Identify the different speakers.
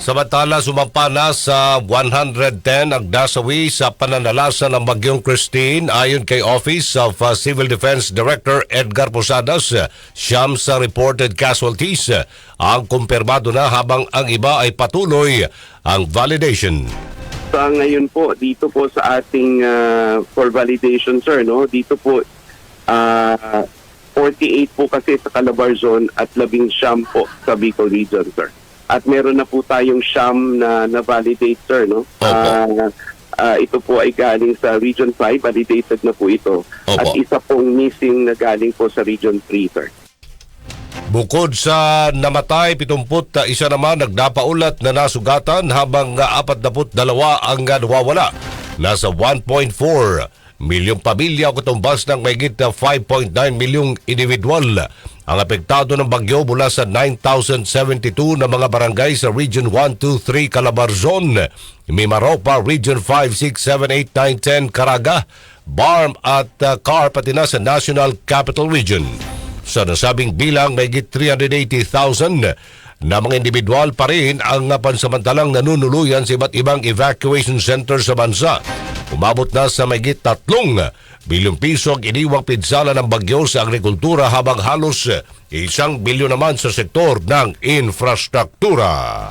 Speaker 1: Samantala, sumampa na sa 110 ang nasawi sa pananalasa ng Bagyong Christine ayon kay Office of uh, Civil Defense Director Edgar Posadas. Siyam sa reported casualties ang kumpirmado na habang ang iba ay patuloy ang validation.
Speaker 2: Sa ngayon po, dito po sa ating ah, for validation, sir, no? Dito po, ah 48 po kasi sa Calabar Zone at 11 po sa Bicol Region, sir. At meron na po tayong siyam na na-validate, sir, no?
Speaker 1: Opo.
Speaker 2: Ah, ah, ito po ay galing sa Region 5, validated na po ito. At
Speaker 1: Opo.
Speaker 2: isa pong missing na galing po sa Region 3, sir.
Speaker 1: Bukod sa namatay, 70 isa naman nagdapaulat na nasugatan habang 42 ang nawawala. Nasa 1.4 milyong pamilya o katumbas ng mahigit na 5.9 milyong individual ang apektado ng bagyo mula sa 9,072 na mga barangay sa Region 1, 2, 3 Calabarzon, Mimaropa, Region 5, 6, 7, 8, 9, 10 Caraga, Barm at uh, Car pati na sa National Capital Region. Sa nasabing bilang may 380,000 na mga individual pa rin ang pansamantalang nanunuluyan sa iba't ibang evacuation center sa bansa. Umabot na sa may tatlong bilyong piso ang iniwang pinsala ng bagyo sa agrikultura habang halos isang bilyon naman sa sektor ng infrastruktura.